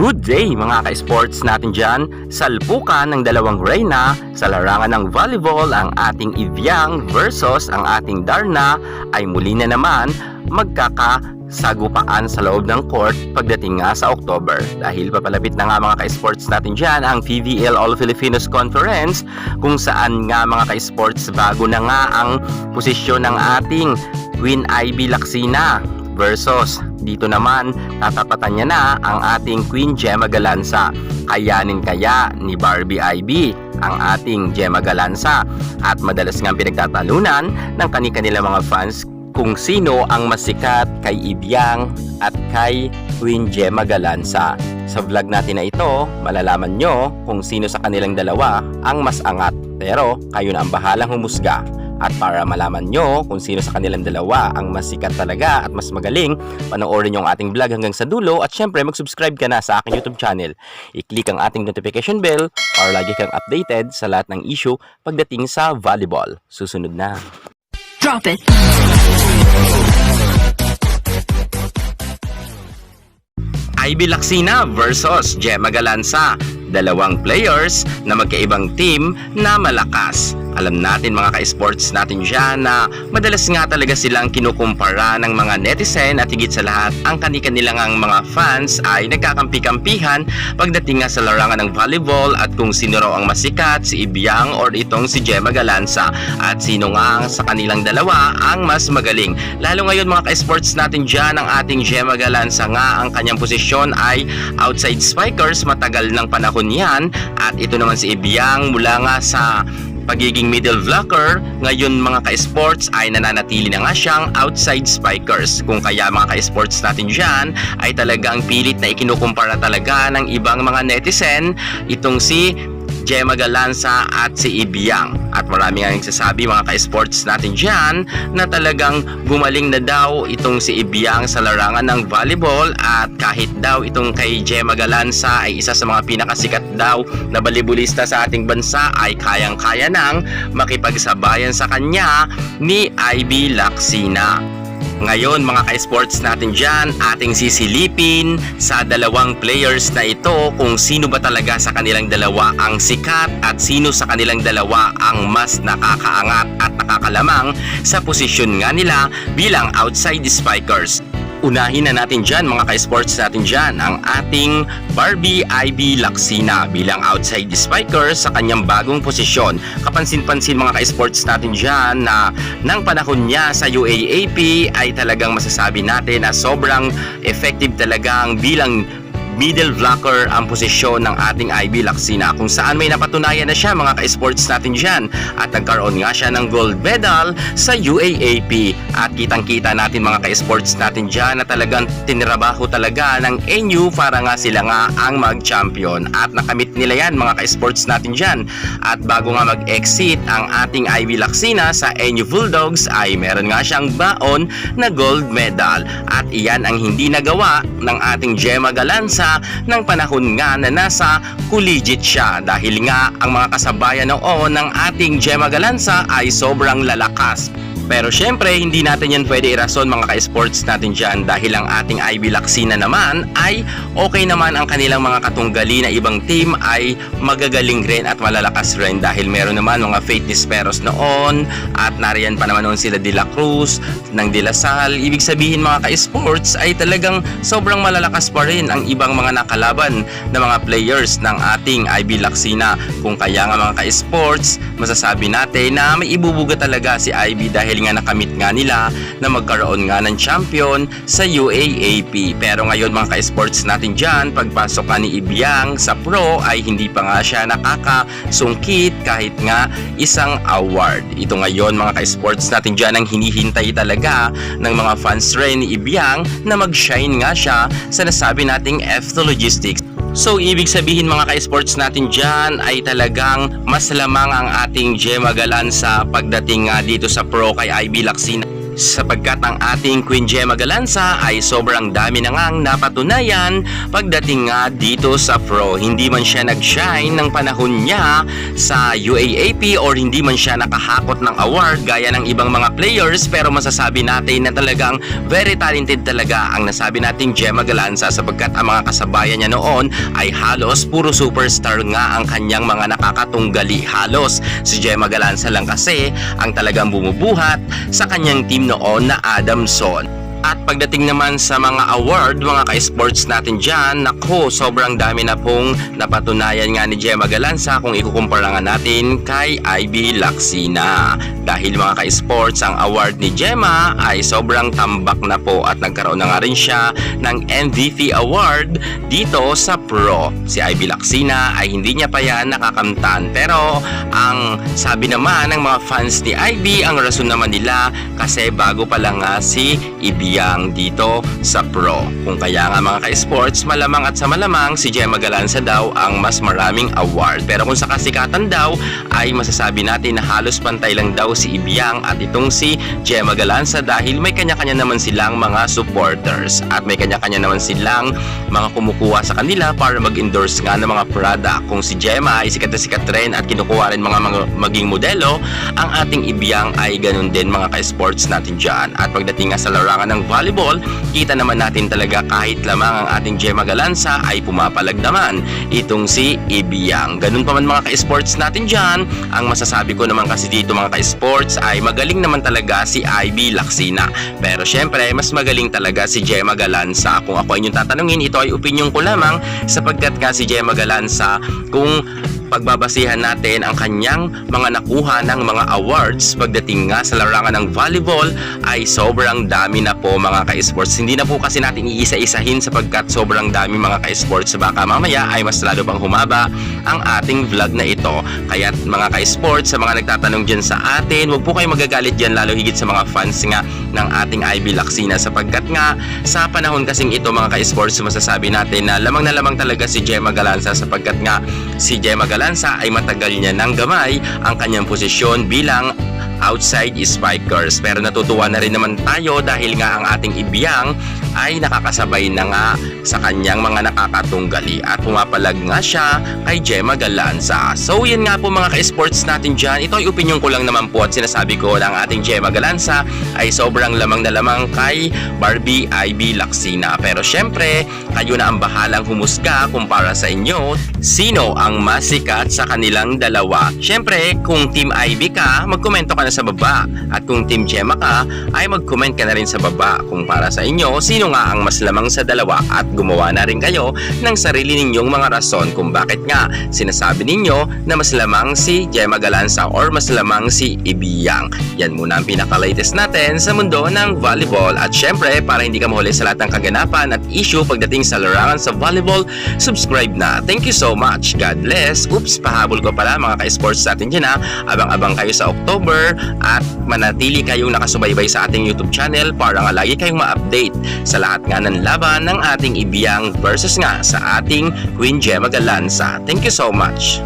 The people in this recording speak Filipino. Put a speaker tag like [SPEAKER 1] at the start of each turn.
[SPEAKER 1] Good day mga ka-sports natin dyan. Salpukan ng dalawang reyna sa larangan ng volleyball ang ating Ivyang versus ang ating Darna ay muli na naman magkakasagupaan sa loob ng court pagdating nga sa October. Dahil papalapit na nga mga ka-sports natin dyan ang PVL All Filipinos Conference kung saan nga mga ka-sports bago na nga ang posisyon ng ating Queen Ivy Laksina versus dito naman tatapatan niya na ang ating Queen Gemma Galanza. Kayanin kaya ni Barbie IB ang ating Gemma Galanza at madalas nga pinagtatalunan ng kani-kanila mga fans kung sino ang masikat kay Ibyang at kay Queen Gemma Galanza. Sa vlog natin na ito, malalaman nyo kung sino sa kanilang dalawa ang mas angat. Pero kayo na ang bahalang humusga. At para malaman nyo kung sino sa kanilang dalawa ang mas sikat talaga at mas magaling, panoorin nyo ang ating vlog hanggang sa dulo at syempre mag-subscribe ka na sa aking YouTube channel. I-click ang ating notification bell para lagi kang updated sa lahat ng issue pagdating sa volleyball. Susunod na.
[SPEAKER 2] Drop it.
[SPEAKER 1] Ivy Laksina versus Gemma Galanza. Dalawang players na magkaibang team na malakas. Alam natin mga ka-sports natin dyan na madalas nga talaga silang kinukumpara ng mga netizen at higit sa lahat ang kanilang ang mga fans ay nagkakampi-kampihan pagdating nga sa larangan ng volleyball at kung sino raw ang masikat, si Ibiang or itong si Gemma Galanza at sino nga sa kanilang dalawa ang mas magaling. Lalo ngayon mga ka-sports natin dyan ang ating Gemma Galanza nga ang kanyang posisyon ay outside spikers matagal ng panahon yan at ito naman si Ibiang mula nga sa pagiging middle blocker, ngayon mga ka-sports ay nananatili na nga siyang outside spikers. Kung kaya mga ka-sports natin dyan ay talagang pilit na ikinukumpara talaga ng ibang mga netizen itong si Gemma Galanza at si Ibiang. At marami nga nagsasabi mga ka-sports natin dyan na talagang gumaling na daw itong si Ibiang sa larangan ng volleyball at kahit daw itong kay Gemma Galanza ay isa sa mga pinakasikat daw na balibulista sa ating bansa ay kayang-kaya nang makipagsabayan sa kanya ni Ivy Laksina. Ngayon mga ka-sports natin dyan, ating sisilipin sa dalawang players na ito kung sino ba talaga sa kanilang dalawa ang sikat at sino sa kanilang dalawa ang mas nakakaangat at nakakalamang sa posisyon nga nila bilang outside spikers. Unahin na natin dyan mga ka-sports natin dyan ang ating Barbie Ivy Laksina bilang outside spiker sa kanyang bagong posisyon. Kapansin-pansin mga ka-sports natin dyan na ng panahon niya sa UAAP ay talagang masasabi natin na sobrang effective talagang bilang middle blocker ang posisyon ng ating Ivy Laksina kung saan may napatunayan na siya mga ka-sports natin dyan. At nagkaroon nga siya ng gold medal sa UAAP at kitang kita natin mga ka-sports natin dyan na talagang tinrabaho talaga ng NU para nga sila nga ang mag-champion. At nakamit nila yan mga ka-sports natin dyan. At bago nga mag-exit ang ating Ivy Laksina sa NU Bulldogs ay meron nga siyang baon na gold medal. At iyan ang hindi nagawa ng ating Gemma Galanza ng panahon nga na nasa collegiate siya dahil nga ang mga kasabayan noon ng ating Gemma Galanza ay sobrang lalakas. Pero syempre, hindi natin yan pwede irason mga ka-sports natin dyan dahil ang ating Ivy Laksina naman ay okay naman ang kanilang mga katunggali na ibang team ay magagaling rin at malalakas rin dahil meron naman mga Faith Disperos noon at nariyan pa naman noon sila De La Cruz ng De La Salle. Ibig sabihin mga ka-sports ay talagang sobrang malalakas pa rin ang ibang mga nakalaban na mga players ng ating Ivy Laksina. Kung kaya nga mga ka-sports, masasabi natin na may ibubuga talaga si Ivy dahil nga nakamit nga nila na magkaroon nga ng champion sa UAAP. Pero ngayon mga ka-sports natin dyan, pagpasok nga ni Ibiang sa pro ay hindi pa nga siya nakakasungkit kahit nga isang award. Ito ngayon mga ka-sports natin dyan ang hinihintay talaga ng mga fans rin ni Ibiang na mag-shine nga siya sa nasabi nating F Logistics. So, ibig sabihin mga ka-sports natin dyan ay talagang mas lamang ang ating Gemma Galanza pagdating nga dito sa pro kay IB Laksina. Sapagkat ang ating Queen Gemma Galanza ay sobrang dami na ngang napatunayan pagdating nga dito sa pro. Hindi man siya nag-shine ng panahon niya sa UAAP or hindi man siya nakahakot ng award gaya ng ibang mga players pero masasabi natin na talagang very talented talaga ang nasabi nating Gemma Galanza sapagkat ang mga kasabayan niya noon ay halos puro superstar nga ang kanyang mga nakakatunggali halos si Gemma Galanza lang kasi ang talagang bumubuhat sa kanyang team noon na Adamson. At pagdating naman sa mga award, mga ka-sports natin dyan, naku, sobrang dami na pong napatunayan nga ni Gemma Galanza kung ikukumpara nga natin kay Ivy Laxina. Dahil mga ka-sports, ang award ni Gemma ay sobrang tambak na po at nagkaroon na nga rin siya ng MVP award dito sa Pro. Si Ivy Laxina ay hindi niya pa yan nakakamtan pero ang sabi naman ng mga fans ni Ivy, ang rason naman nila kasi bago pa lang nga si Ibiyang dito sa Pro. Kung kaya nga mga ka-sports, malamang at sa malamang si Gemma Galanza daw ang mas maraming award. Pero kung sa kasikatan daw, ay masasabi natin na halos pantay lang daw si Ibiyang at itong si Gemma Galanza dahil may kanya-kanya naman silang mga supporters at may kanya-kanya naman silang mga kumukuha sa kanila para mag-endorse nga ng mga product. Kung si Gemma ay sikat na sikat rin at kinukuha rin mga, mga maging modelo, ang ating Ibiyang ay ganun din mga ka-sports natin dyan. At pagdating nga sa larangan ng volleyball, kita naman natin talaga kahit lamang ang ating Gemma Galanza ay pumapalag naman itong si Ibiyang. Ganun pa man mga ka-sports natin dyan, ang masasabi ko naman kasi dito mga ka-sports ay magaling naman talaga si Ivy Laxina. Pero syempre, mas magaling talaga si Gemma Galanza. Kung ako inyong tatanungin, ito ay opinion ko lamang sapagkat nga si Gemma Galanza kung pagbabasihan natin ang kanyang mga nakuha ng mga awards pagdating nga sa larangan ng volleyball ay sobrang dami na po mga ka-sports. Hindi na po kasi natin iisa-isahin sapagkat sobrang dami mga ka-sports. Baka mamaya ay mas lalo pang humaba ang ating vlog na ito. Kaya mga ka-sports, sa mga nagtatanong dyan sa atin, huwag po kayo magagalit dyan lalo higit sa mga fans nga ng ating Ivy Laxina sapagkat nga sa panahon kasing ito mga ka-sports masasabi natin na lamang na lamang talaga si Gemma Galanza sapagkat nga si Gemma Galanza ay matagal niya ng gamay ang kanyang posisyon bilang outside spikers. Pero natutuwa na rin naman tayo dahil nga ang ating ibiyang ay nakakasabay na nga sa kanyang mga nakakatunggali at pumapalag nga siya kay Gemma Galanza. So yun nga po mga ka-sports natin dyan. Ito ay opinion ko lang naman po at sinasabi ko ng ating Gemma Galanza ay sobrang lamang na lamang kay Barbie Ivy Laxina. Pero syempre, kayo na ang bahalang humusga kumpara sa inyo sino ang mas sikat sa kanilang dalawa. Syempre, kung Team Ivy ka, magkomento ka na sa baba. At kung Team Gemma ka, ay mag-comment ka na rin sa baba. Kung para sa inyo, sino nga ang mas lamang sa dalawa at gumawa na rin kayo ng sarili ninyong mga rason kung bakit nga sinasabi ninyo na mas lamang si Gemma Galanza or mas lamang si Ibiyang. Yan muna ang pinaka-latest natin sa mundo ng volleyball. At syempre, para hindi ka mahuli sa lahat ng kaganapan at issue pagdating sa larangan sa volleyball, subscribe na. Thank you so much. God bless. Oops, pahabol ko pala mga ka-sports natin dyan ha. Abang-abang kayo sa October at manatili kayong nakasubaybay sa ating YouTube channel para nga lagi kayong ma-update sa lahat nga ng laban ng ating ibiyang versus nga sa ating Queen Gemma Galanza. Thank you so much.